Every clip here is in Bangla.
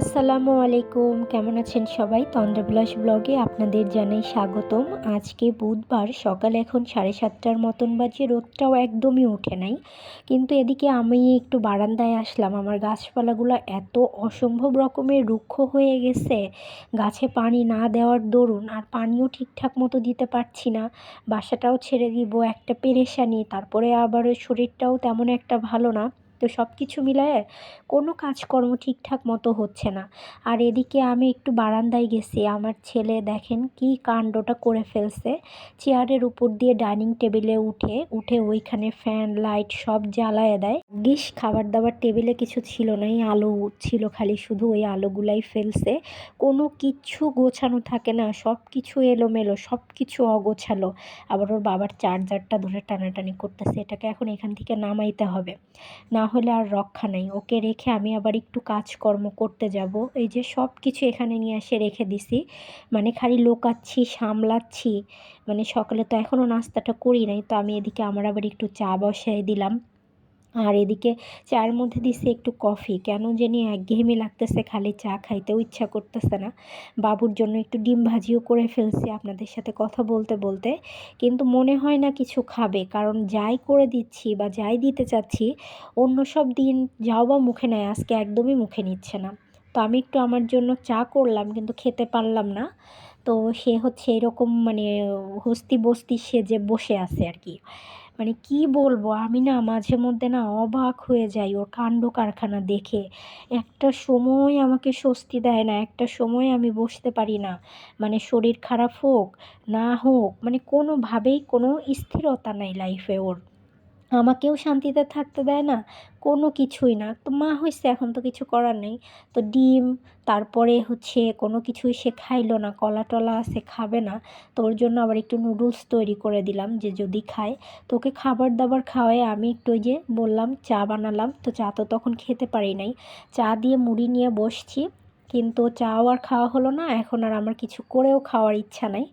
আসসালামু আলাইকুম, কেমন আছেন সবাই? তন্দ্রাবিলাস ব্লগে আপনাদের জানাই স্বাগতম। আজকে বুধবার, সকাল এখন সাড়ে সাতটার মতন বাজে, রোদটাও একদমই ওঠে নাই। কিন্তু এদিকে আমি একটু বারান্দায় আসলাম। আমার গাছপালাগুলো এত অসম্ভব রকমের রুক্ষ হয়ে গেছে। গাছে পানি না দেওয়ার দরুন আর পানিও ঠিকঠাক মতো দিতে পারছি না। বাসাটাও ছেড়ে দিব একটা পেরেশানি, তারপরে আবার শরীরটাও তেমন একটা ভালো না। তো সব কিছু মিলায়ে কোনো কাজকর্ম ঠিকঠাক মতো হচ্ছে না। আর এদিকে আমি একটু বারান্দায় গেছি, আমার ছেলে দেখেন কি কাণ্ডটা করে ফেলছে। চেয়ারের উপর দিয়ে ডাইনিং টেবিলে উঠে উঠে ওইখানে ফ্যান, লাইট সব জ্বালায় দেয়। গিস খাবার দাবার টেবিলে কিছু ছিল না, এই আলো ছিল খালি শুধু ওই আলোগুলাই ফেলছে। কোনো কিচ্ছু গোছানো থাকে না সব কিছু এলোমেলো সব কিছু অগোছালো। আবার ওর বাবার চার্জারটা ধরে টানাটানি করতেছে, এটাকে এখন এখান থেকে নামাইতে হবে। না হলে আর রক্ষা নেই। ওকে রেখে আমি আবার একটু কাজকর্ম করতে যাব। এই যে সব কিছু এখানে নিয়ে এসে রেখে দিছি। মানে খালি লোকাচ্ছি, সামলাচ্ছি। মানে সকালে তো এখনও নাস্তাটা করি নাই, তো আমি এদিকে আমার আবার একটু চা বসাই দিলাম। আর এদিকে চায়ের মধ্যে দিছি একটু কফি। কেন জানি একঘেয়েমি লাগতেছে, খালি চা খাইতেও ইচ্ছা করতেছে না। বাবুর জন্য একটু ডিম ভাজিও করে ফেলছি আপনাদের সাথে কথা বলতে বলতে। কিন্তু মনে হয় না কিছু খাবে, কারণ যাই করে দিচ্ছি বা যাই দিতে চাচ্ছি, অন্য সব দিন যাও বা মুখে নেয়, আজকে একদমই মুখে নিচ্ছে না। তো আমি একটু আমার জন্য চা করলাম, কিন্তু খেতে পারলাম না। তো সে হচ্ছে এরকম মানে হস্তি বস্তি সেজে বসে আছে আর কি। মানে কি বলব? আমি না মাঝে মধ্যে না অবাক হয়ে যাই ওর কাণ্ড কারখানা দেখে। একটা সময় আমাকে স্বস্তি দেয় না, একটা সময় আমি বসতে পারি না। মানে শরীর খারাপ হোক, না হোক মানে কোনোভাবেই কোনো স্থিরতা নাই লাইফে ওর। আমাকেও শান্তিতে থাকতে দেয় না, কোনো কিছুই না। তো মা হয়েছে এখন তো কিছু করার নেই। তো ডিম, তারপরে হচ্ছে কোনো কিছুই সে খাইলো না কলা টলা সে খাবে না। তো ওর জন্য আবার একটু নুডলস তৈরি করে দিলাম যে যদি খায়। তো ওকে খাবার দাবার খাওয়াই আমি একটু যে বললাম, চা বানালাম। তো চা তো তখন খেতে পারি নাই। চা দিয়ে মুড়ি নিয়ে বসছি। কিন্তু চাও আর খাওয়া হলো না, এখন আর আমার কিছু করেও খাওয়ার ইচ্ছা নাই।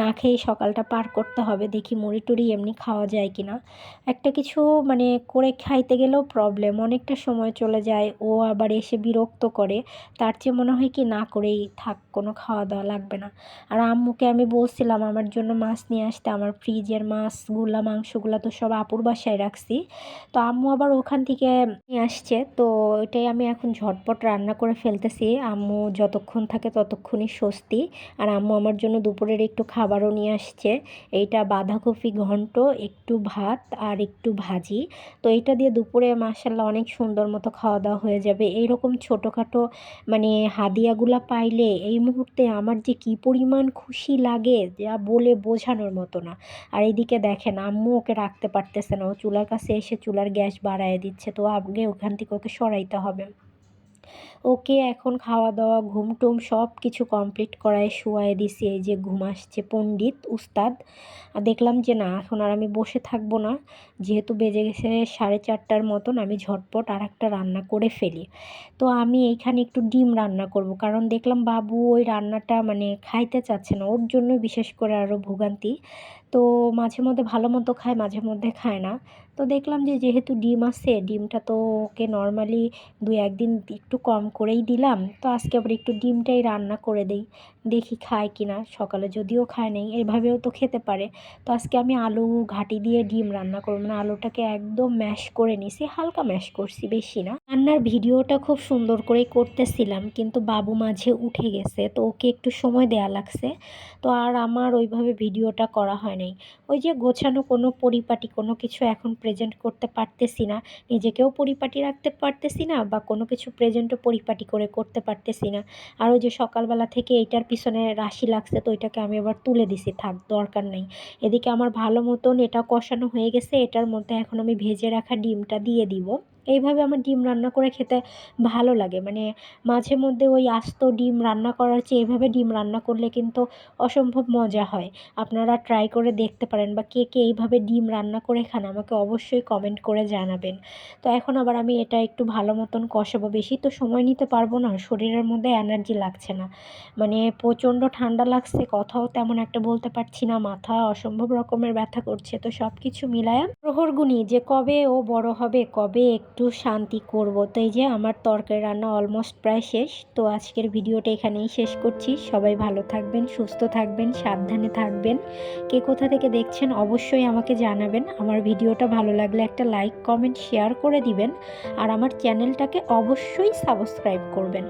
না খেয়ে সকালটা পার করতে হবে, দেখি মুড়ি টুড়ি এমনি খাওয়া যায় কি না একটা কিছু মানে করে খাইতে গেলেও প্রবলেম অনেকটা সময় চলে যায়, ও আবার এসে বিরক্ত করে, তার চেয়ে মনে হয় কি না করেই থাক, কোনো খাওয়া দাওয়া লাগবে না। আর আম্মুকে আমি বলছিলাম, আমার জন্য মাছ নিয়ে আসতে, আমার ফ্রিজের মাছ মাছগুলা, মাংসগুলো তো সব আপুর বাসায় রাখছি। তো আম্মু আবার ওখান থেকে নিয়ে আসছে, তো এটাই আমি এখন ঝটপট রান্না করে ফেলতেছি। আম্মু যতক্ষণ থাকে ততক্ষণই স্বস্তি। আর আম্মু আমার জন্য দুপুরের একটু খাবারও নিয়ে আসছে। এইটা বাঁধাকপি ঘন্ট, একটু ভাত আর একটু ভাজি। তো এইটা দিয়ে দুপুরে মাসাল্লাহ অনেক সুন্দর মতো খাওয়া দাওয়া হয়ে যাবে। এইরকম ছোটোখাটো মানে হাদিয়াগুলা পাইলে এই মুহূর্তে আমার যে কি পরিমাণ খুশি লাগে যা বলে বোঝানোর মতো না। আর এইদিকে দেখেন, আম্মু ওকে রাখতে পারতেছে না। ও চুলার কাছে এসে চুলার গ্যাস বাড়ায় দিচ্ছে। তো আগে ওখান থেকে ওকে সরাইতে হবে। ওকে এখন খাওয়া দাওয়া ঘুম টুম সব কিছু কমপ্লিট করায় শুয়ায় দিছি এই যে ঘুম আসছে পণ্ডিত, উস্তাদ। দেখলাম যে না, এখন আর আমি বসে থাকব না। যেহেতু বেজে গেছে সাড়ে চারটার মতন, আমি ঝটপট আর একটা রান্না করে ফেলি। তো আমি এইখানে একটু ডিম রান্না করব। কারণ দেখলাম বাবু ওই রান্নাটা মানে খাইতে চাচ্ছে না। ওর জন্য বিশেষ করে আরও ভোগান্তি। তো মাঝে মধ্যে ভালো মতো খায়, মাঝে মধ্যে খায় না। তো দেখলাম যে যেহেতু ডিম আছে, ডিমটা তো ওকে নর্মালি দু একদিন একটু কম করেই দিলাম। তো আজকে আবার একটু ডিমটাই রান্না করে দেই, দেখি খায় কি না সকালে যদিও খায় নেই, এভাবেও তো খেতে পারে। তো আজকে আমি আলু ঘাটি দিয়ে ডিম রান্না করব। মানে আলুটাকে একদম ম্যাশ করে নিছি, হালকা ম্যাশ করছি, বেশি না। রান্নার ভিডিওটা খুব সুন্দর করেই করতেছিলাম, কিন্তু বাবু মাঝে উঠে গেছে, তো ওকে একটু সময় দেয়া লাগছে। তো আর আমার ওইভাবে ভিডিওটা করা হয় নাই। ওই যে গোছানো কোনো পরিপাটি, কোনো কিছু এখন প্রেজেন্ট করতে পারতেছি না, নিজেকেও পরিপাটি রাখতে পারতেছি না, বা কোনো কিছু প্রেজেন্টও পরিপাটি করে করতে পারতেছি না। আর ওই যে সকালবেলা থেকে এইটার পিছনে রাশি লাগছে, তো এটাকে আমি আবার তুলে দিছি, থাক, দরকার নেই। এদিকে আমার ভালো মতন এটা কষানো হয়ে গেছে, এটার মধ্যে এখন আমি ভেজে রাখা ডিমটা দিয়ে দিব। এইভাবে আমার ডিম রান্না করে খেতে ভালো লাগে। মানে মাঝে মধ্যে ওই আস্ত ডিম রান্না করার চেয়ে এভাবে ডিম রান্না করলে কিন্তু অসম্ভব মজা হয়। আপনারা ট্রাই করে দেখতে পারেন বা কে কে এইভাবে ডিম রান্না করে খান আমাকে অবশ্যই কমেন্ট করে জানাবেন। তো এখন আবার আমি এটা একটু ভালো মতন কষাবো। বেশি তো সময় নিতে পারব না, শরীরের মধ্যে এনার্জি লাগছে না। মানে প্রচণ্ড ঠান্ডা লাগছে, কথাও তেমন একটা বলতে পারছি না, মাথা অসম্ভব রকমের ব্যথা করছে, তো সব কিছু মিলায়া প্রহরগুনি যে কবে ও বড় হবে, কবে একটু শান্তি করব। তো এই যে আমার তরকারি রান্না অলমোস্ট প্রায় শেষ। তো আজকের ভিডিওটা এখানেই শেষ করছি। সবাই ভালো থাকবেন, সুস্থ থাকবেন, সাবধানে থাকবেন। কে কোথা থেকে দেখছেন অবশ্যই আমাকে জানাবেন। আমার ভিডিওটা ভালো লাগলে একটা লাইক কমেন্ট শেয়ার করে দিবেন। আর আমার চ্যানেলটাকে অবশ্যই সাবস্ক্রাইব করবেন।